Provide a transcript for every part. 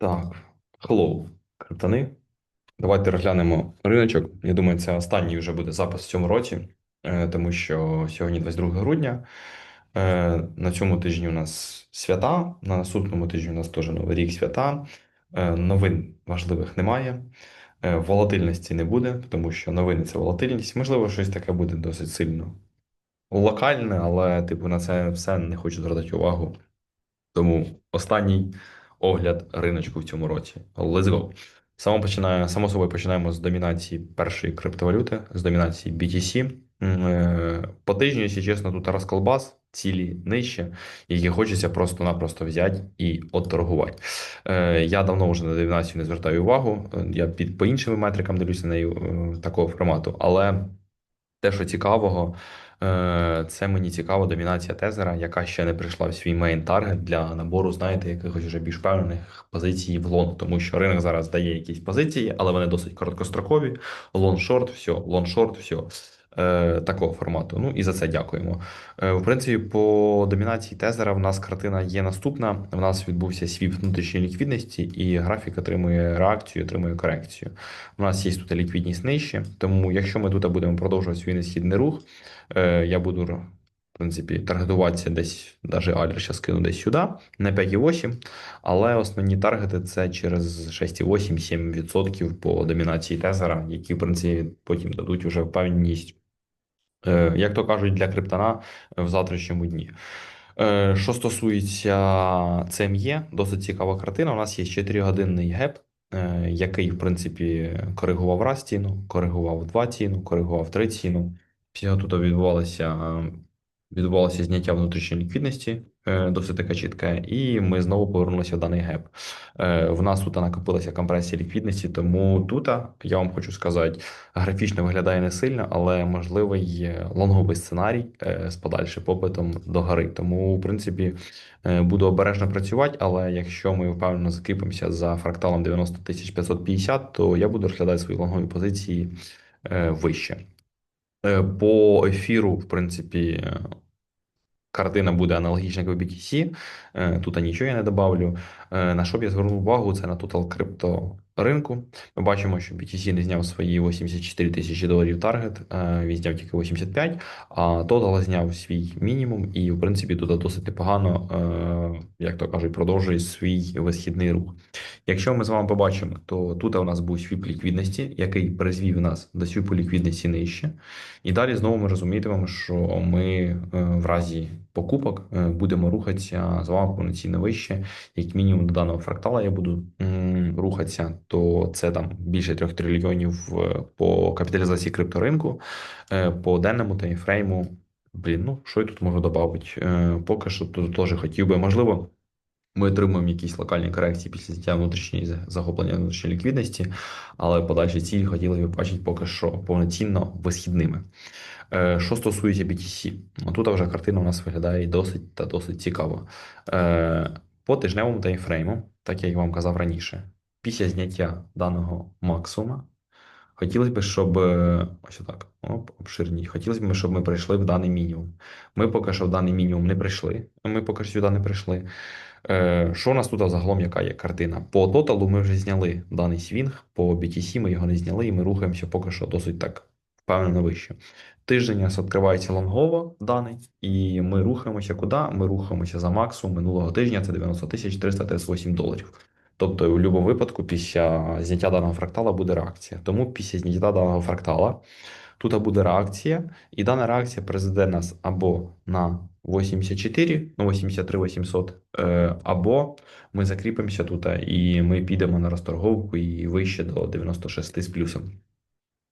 Так, hello, криптани. Давайте розглянемо риночок. Я думаю, це останній вже буде запис в цьому році, е, тому що сьогодні 22 грудня. Е, На цьому тижні у нас свята, на наступному тижні у нас теж Новий рік свята. Е, Новин важливих немає. Волатильності не буде, тому що новини це волатильність. Можливо, щось таке буде досить сильно локальне, але типу на це все не хочу звертати увагу. Тому останній огляд риночку в цьому році. Let's go. Само починає, само собою починаємо з домінації першої криптовалюти, з домінації BTC. Е, По тижню, якщо чесно, тут розколбас, цілі нижче, які хочеться просто-напросто взяти і отторгувати. Е, Я давно вже на домінацію не звертаю увагу. Я під по іншим метрикам дивлюся на неї е, такого формату, але те, що цікавого, це мені цікава домінація тезера, яка ще не прийшла в свій мейн таргет для набору, знаєте, якихось вже більш певних позицій в лонг, тому що ринок зараз дає якісь позиції, але вони досить короткострокові. Лонг-шорт, все, лонг-шорт, все. Е, Такого формату. Ну і за це дякуємо. Е, В принципі, по домінації тезера в нас картина є наступна. В нас відбувся свіп внутрішньої ліквідності, і графік отримує реакцію, отримує корекцію. У нас є тут ліквідність нижче, тому якщо ми тут будемо продовжувати свій несхідний рух, е, я буду, принципі, таргетуватися десь, навіть Алір зараз кину десь сюди, на 5,8, але основні таргети це через 6,8-7% по домінації тезера, які, в принципі, потім дадуть вже впевненість, е, як то кажуть, для криптона в завтрашньому дні. Е, Що стосується CME, досить цікава картина. У нас є 4-годинний геп, е, який, в принципі, коригував раз ціну, коригував два ціну, коригував три ціну. Всього тут відбувалося, відбувалося зняття внутрішньої ліквідності, е, досить таке чітке, і ми знову повернулися в даний геп. Е, В нас тут накопилася компресія ліквідності, тому тут, я вам хочу сказати, графічно виглядає не сильно, але можливий лонговий сценарій е, з подальшим попитом до гори. Тому, в принципі, буду обережно працювати, але якщо ми впевнено закріпимося за фракталом 90 550, то я буду розглядати свої лонгові позиції вище. Е, По ефіру, в принципі, е, картина буде аналогічна як в BTC. Е, Тут нічого я не добавлю. Е, На що б я звернув увагу, це на тотал крипто ринку. Ми бачимо, що BTC не зняв свої 84 тисячі доларів таргет, е, він зняв тільки 85, а Total зняв свій мінімум, і, в принципі, тут досить непогано, е, як то кажуть, продовжує свій висхідний рух. Якщо ми з вами побачимо, то тут у нас був свіп ліквідності, який призвів нас до свіпу ліквідності нижче. І далі знову ми розумітимемо, що ми е, в разі покупок будемо рухатися з вами повноцінно вище, як мінімум до даного фрактала я буду рухатися, то це там більше 3 трильйонів е, по капіталізації крипторинку, Е, по денному таймфрейму. Блін, ну що я тут можу додати? Е, Поки що тут теж хотів би, можливо. Ми отримуємо якісь локальні корекції після зняття внутрішньої захоплення внутрішньої ліквідності, але подальші цілі хотіли б бачити поки що повноцінно висхідними. Що стосується BTC, ну, тут вже картина у нас виглядає досить та досить цікаво. По тижневому таймфрейму, так як я вам казав раніше, після зняття даного максимума, хотілося б, щоб е, ось так, оп, обширні. Хотілося б, щоб ми прийшли в даний мінімум. Ми поки що в даний мінімум не прийшли. Ми поки що сюди не прийшли. Е, Що у нас тут загалом, яка є картина? По тоталу ми вже зняли даний свінг, по BTC ми його не зняли, і ми рухаємося поки що досить так впевнено вище. Тиждень у нас відкривається лонгово даний, і ми рухаємося куди? Ми рухаємося за максимум минулого тижня, це 90 тисяч 338 доларів. Тобто, в будь-якому випадку, після зняття даного фрактала буде реакція. Тому після зняття даного фрактала тут буде реакція, і дана реакція призведе нас або на 84, ну 83 800, е, або ми закріпимося тут і ми підемо на розторговку і вище до 96 з плюсом.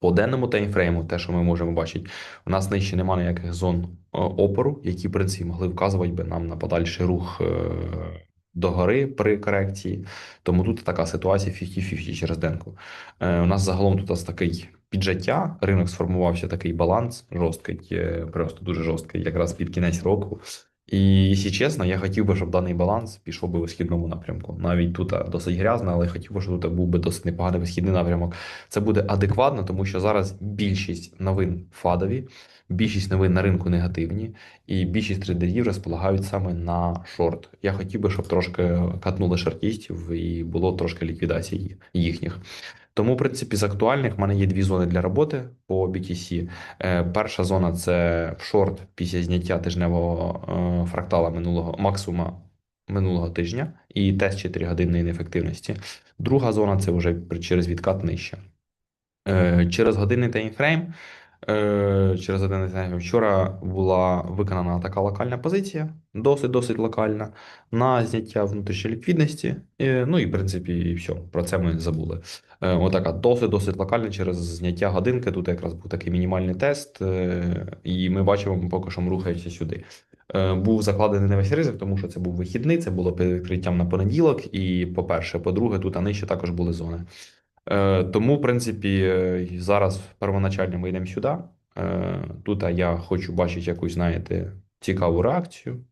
По денному таймфрейму, те, що ми можемо бачити, у нас нижче немає ніяких зон е, опору, які, в принципі, могли вказувати би нам на подальший рух е, догори при корекції. Тому тут така ситуація 50-50 через денку. Е, У нас загалом тут ось такий піджаття, ринок сформувався такий баланс жорсткий, е, просто дуже жорсткий, якраз під кінець року. І, якщо чесно, я хотів би, щоб даний баланс пішов би в висхідному напрямку. Навіть тут досить грязно, але хотів би, щоб тут був би досить непоганий висхідний напрямок. Це буде адекватно, тому що зараз більшість новин фадові, більшість новин на ринку негативні, і більшість трейдерів розполагають саме на шорт. Я хотів би, щоб трошки катнули шортістів і було трошки ліквідації їхніх. Тому, в принципі, з актуальних в мене є дві зони для роботи по BTC. Е, Перша зона це в шорт після зняття тижневого е, фрактала минулого максимума минулого тижня і тест 4 годинної неефективності. Друга зона це вже через відкат нижче. Е, Через годинний таймфрейм через один із вчора була виконана така локальна позиція, досить-досить локальна, на зняття внутрішньої ліквідності. Е, Ну і в принципі, і все, про це ми забули. Е, Отака досить-досить локальна через зняття годинки. Тут якраз був такий мінімальний тест, е, і ми бачимо, поки що ми рухаємося сюди. Е, Був закладений не весь ризик, тому що це був вихідний, це було перед відкриттям на понеділок. І, по-перше, по-друге, тут а нижче також були зони. Е, Тому, в принципі, е, зараз первоначально ми йдемо сюди. Е, Тут я хочу бачити якусь, знаєте, цікаву реакцію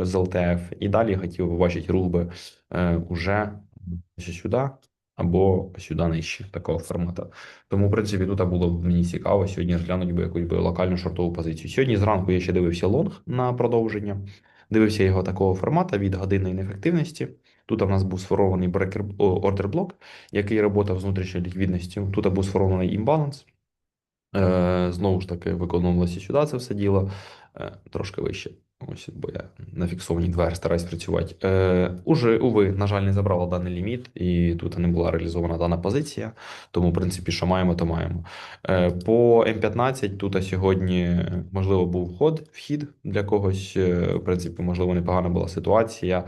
з ЛТФ. І далі хотів бачити рух би е, уже сюди або сюди нижче такого формату. Тому, в принципі, тут було б мені цікаво сьогодні розглянути би якусь би локальну шортову позицію. Сьогодні зранку я ще дивився лонг на продовження, дивився його такого формату від годинної неефективності. Тут у нас був сформований брекер ордер блок, який працював з внутрішньою ліквідністю. Тут був сформований імбаланс. Е, Знову ж таки, виконувалося сюди це все діло е, трошки вище. Ось, бо я на фіксованій двері стараюсь працювати. Е, Уже, уви, на жаль, не забрала даний ліміт, і тут не була реалізована дана позиція. Тому, в принципі, що маємо, то маємо. Е, По М15 тут сьогодні, можливо, був ход, вхід для когось. Е, В принципі, можливо, непогана була ситуація.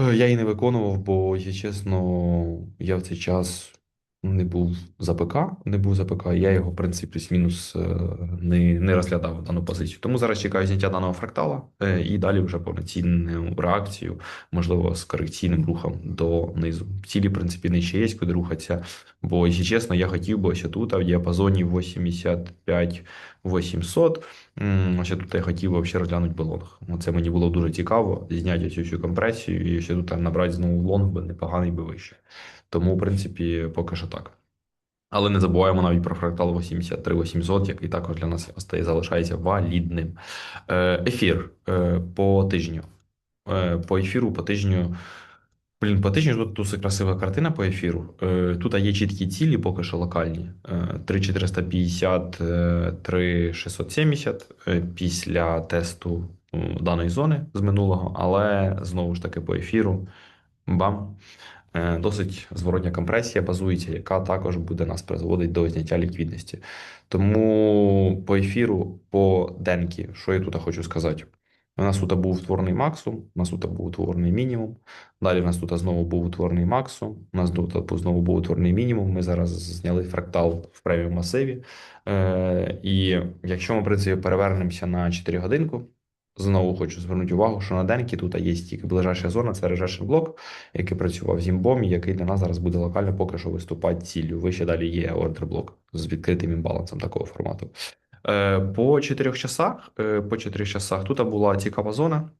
Е, Я її не виконував, бо, якщо чесно, я в цей час не був за ПК, не був за ПК, я його, в принципі, плюс-мінус е, не, не розглядав дану позицію. Тому зараз чекаю зняття даного фрактала е, і далі вже повноцінну реакцію, можливо, з корекційним рухом донизу. Цілі, в принципі, не ще є, куди рухатися. Бо, якщо чесно, я хотів би ось тут, в діапазоні 85 800. Ще тут я хотів взагалі розглянути лонг. Це мені було дуже цікаво, зняти цю всю компресію і ще тут набрати знову лонг, би непоганий би вище. Тому, в принципі, поки що так. Але не забуваємо навіть про фрактал 83 800, який також для нас остає, залишається валідним. Е, Ефір е, по тижню. Е, По ефіру, по тижню. Блін, по тижню тут красива картина по ефіру. Е, Тут є чіткі цілі, поки що локальні. Е, 3450, е, 3670 е, після тесту даної зони з минулого, але знову ж таки по ефіру. Бам. Досить зворотня компресія базується, яка також буде нас призводити до зняття ліквідності. Тому по ефіру, по денкі, що я тут хочу сказати? У нас тут був утворений максимум, у нас тут був утворений мінімум. Далі у нас тут знову був утворений максимум, у нас тут знову був утворений мінімум. Ми зараз зняли фрактал в преміум масиві. Е, І якщо ми, в принципі, перевернемося на 4 годинку, Знову хочу звернути увагу, що на денкі тут є тільки ближайша зона, це режеший блок, який працював з імбом, який для нас зараз буде локально поки що виступати ціллю. Вище далі є ордер блок з відкритим імбалансом такого формату. Е, По 4 часах, е, по 4 часах тут була цікава зона,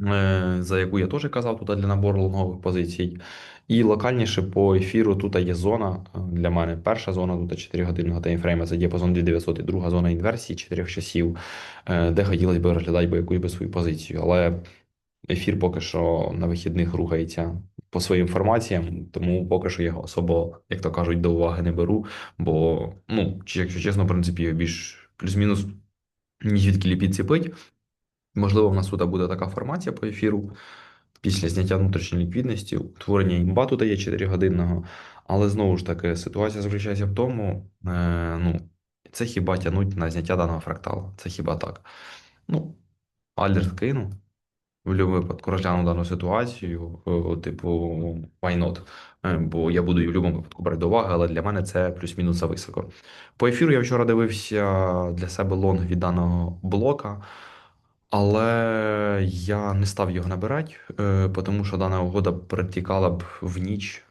е, за яку я теж казав, тут для набору лонгових позицій. І локальніше по ефіру тут є зона для мене. Перша зона тут 4 годинного таймфрейма, це діапазон 2900, і друга зона інверсії 4 часів, де хотілося б розглядати якусь би свою позицію. Але ефір поки що на вихідних рухається по своїм інформаціям, тому поки що я його особо, як то кажуть, до уваги не беру. Бо, ну, якщо чесно, в принципі, більш плюс-мінус ні звідки підціпить. Можливо, в нас тут буде така формація по ефіру. Після зняття внутрішньої ліквідності, утворення імба тут є 4 годинного. Але знову ж таки, ситуація заключається в тому, е, ну, це хіба тягнуть на зняття даного фрактала. Це хіба так. Ну, Альдер кину. В будь-якому випадку розгляну дану ситуацію, е, типу, why not? Е, Бо я буду її в будь-якому випадку брати до уваги, але для мене це плюс-мінус зависоко. По ефіру я вчора дивився для себе лонг від даного блока. Але я не став його набирати, е, тому що дана угода перетікала б в ніч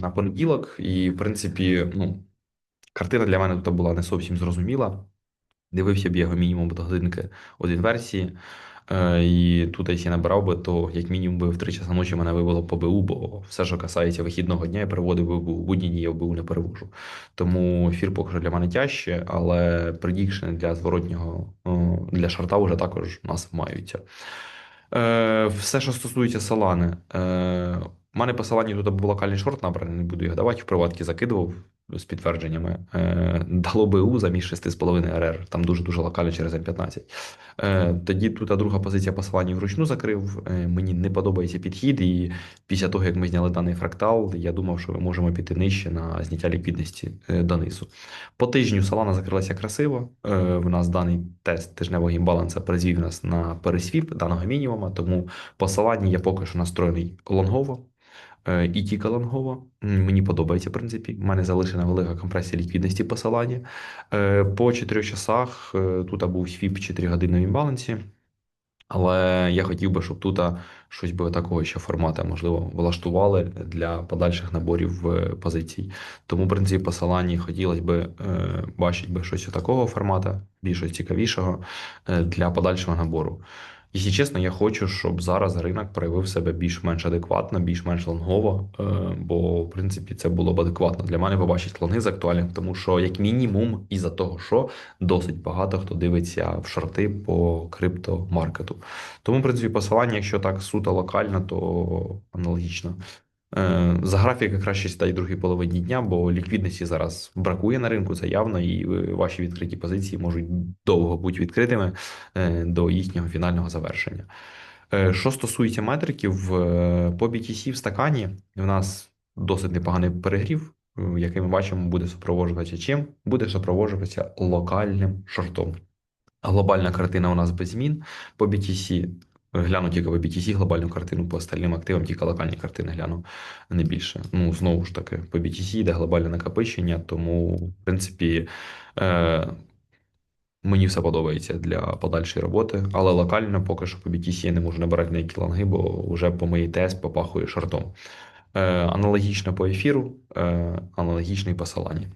на понеділок, і, в принципі, ну, картина для мене тут була не зовсім зрозуміла. Дивився б його мінімум до годинки один версії. Е, І тут, якщо я набирав би, то як мінімум би в 3 часа ночі мене вивело по БУ, бо все, що касається вихідного дня, я переводив би в Будні дні я в БУ не перевожу. Тому ефір поки що для мене тяжче, але предікшени для зворотнього для шарта вже також у нас маються. Е, Все, що стосується Солани. Е, у мене по Солані тут був локальний шорт набраний, не буду їх давати, в приватки закидував з підтвердженнями. Е, Дало БУ замість 6,5 РР, там дуже-дуже локально через М15. Е, Тоді тут друга позиція по Солані вручну закрив. Е, Мені не подобається підхід, і після того, як ми зняли даний фрактал, я думав, що ми можемо піти нижче на зняття ліквідності е, донизу. По тижню Солана закрилася красиво. Е, В нас даний тест тижневого імбаланса призвів нас на пересвіп даного мінімума, тому по Солані я поки що настроєний лонгово. Е, І тільки лонгово. Мені подобається, в принципі. У мене залишена велика компресія ліквідності по Солані. Е, По 4 часах е, тут був свіп 4 години в імбалансі. Але я хотів би, щоб тут щось би такого ще формату, можливо, влаштували для подальших наборів е, позицій. Тому, в принципі, по Солані хотілося б е, бачити би щось такого формату, більш цікавішого е, для подальшого набору. Якщо чесно, я хочу, щоб зараз ринок проявив себе більш-менш адекватно, більш-менш лонгово, е, бо в принципі це було б адекватно для мене побачити лонги з актуальним, тому що як мінімум, із-за того, що досить багато хто дивиться в шорти по криптомаркету. Тому, в принципі, посилання, якщо так суто локально, то аналогічно. Е, За графіки краще сідати в другій половині дня, бо ліквідності зараз бракує на ринку, це явно, і е, ваші відкриті позиції можуть довго бути відкритими е, до їхнього фінального завершення. Що стосується метриків, по BTC в стакані в нас досить непоганий перегрів, який ми бачимо, буде супроводжуватися чим? Буде супроводжуватися локальним шортом. Глобальна картина у нас без змін. По BTC гляну тільки по BTC глобальну картину, по остальним активам тільки локальні картини гляну не більше. Ну, знову ж таки, по BTC йде глобальне накопичення, тому, в принципі, е, мені все подобається для подальшої роботи. Але локально поки що по BTC я не можу набирати ніякі лонги, бо вже по моїй ТС попахує шортом. Е, аналогічно по ефіру, е, аналогічно і по Солані.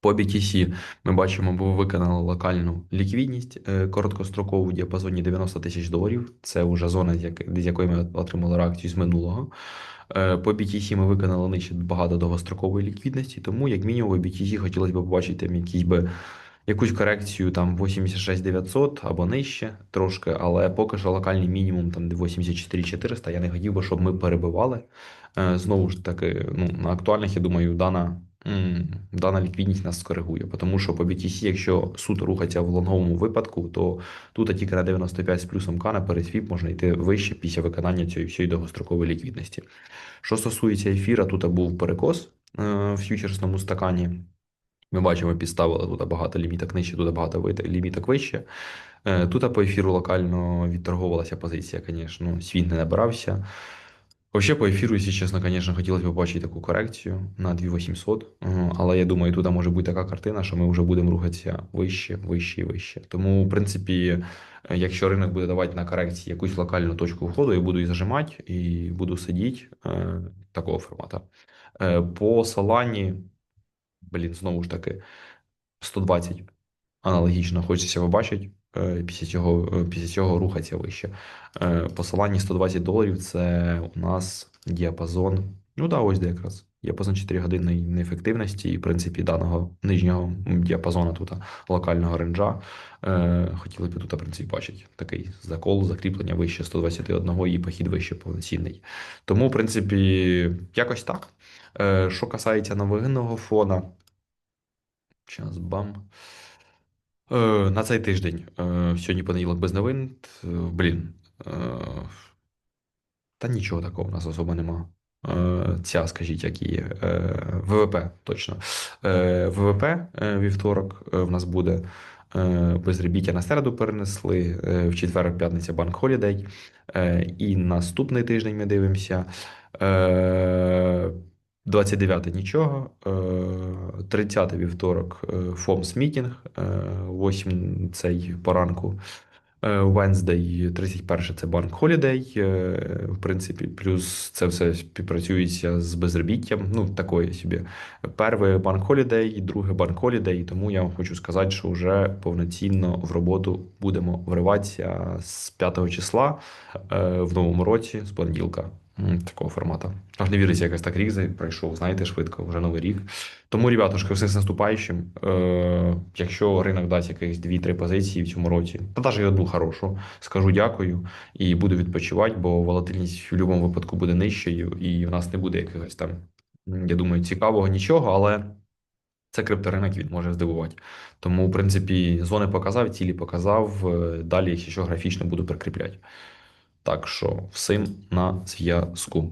По BTC ми бачимо, бо виконали локальну ліквідність е, короткострокову в діапазоні 90 тисяч доларів. Це вже зона, з якої ми отримали реакцію з минулого. Е, По BTC ми виконали нижче багато довгострокової ліквідності, тому, як мінімум, BTC хотілося б побачити якісь би якусь корекцію там 86 900 або нижче трошки, але поки що локальний мінімум там 84 400. Я не хотів би, щоб ми перебивали. Е, Знову ж таки, ну, на актуальних, я думаю, дана. Дана ліквідність нас скоригує, тому що по BTC, якщо суд рухається в лонговому випадку, то тут тільки на 95 з плюсом К на пересвіп можна йти вище після виконання цієї всієї довгострокової ліквідності. Що стосується ефіра, тут був перекос е, в фьючерсному стакані. Ми бачимо, підставили тут багато ліміток нижче, тут багато ліміток вище. Е, Тут по ефіру локально відторговувалася позиція, звісно, ну, світ не набирався. Вообще по ефіру, якщо чесно, звісно, хотілося б побачити таку корекцію на 2800, але я думаю, тут може бути така картина, що ми вже будемо рухатися вище, вище і вище. Тому, в принципі, якщо ринок буде давати на корекції якусь локальну точку входу, я буду її зажимати і буду сидіти е, такого формату. Е, по Солані, блін, знову ж таки, 120 аналогічно хочеться побачити. Е, Після цього, е, після цього рухатися вище. Е, Посилання 120 доларів це у нас діапазон. Ну да, ось де якраз. Діапазон 4 годинної неефективності, і, в принципі, даного нижнього діапазону тут локального ренджа. Хотіли б тут, в принципі, бачити такий закол, закріплення вище 121 і похід вище повноцінний. Тому, в принципі, якось так. Що касається новинного фона, Час бам. Е, на цей тиждень. Е, сьогодні понеділок без новин. Блін. Е, та нічого такого в нас особо нема. Ця, скажіть, є. Е, ВВП, точно. ВВП вівторок в нас буде. Безробіття на середу перенесли, в четвер, п'ятниця банк холідей. І наступний тиждень ми дивимося. Е, 29 нічого, е, 30 вівторок е, ФОМС мітінг, е, 8 цей поранку. Е, Wednesday, 31 це банк е, в принципі, плюс це все співпрацюється з безробіттям. Ну, такої собі. Перший банк Holiday, другий банк Holiday, тому я вам хочу сказати, що вже повноцінно в роботу будемо вриватися з 5 числа е, в новому році, з понеділка. Такого формату. Аж не віриться, якось так рік пройшов, знаєте, швидко, вже новий рік. Тому, ребятушки, все з наступаючим. Е, якщо ринок дасть якихось 2-3 позиції в цьому році, та навіть одну хорошу, скажу дякую і буду відпочивати, бо волатильність в будь-якому випадку буде нижчою, і в нас не буде якогось там, я думаю, цікавого нічого, але це крипторинок він може здивувати. Тому, в принципі, зони показав, цілі показав. е, Далі, якщо що, графічно буду прикріпляти. Так що всім на зв'язку.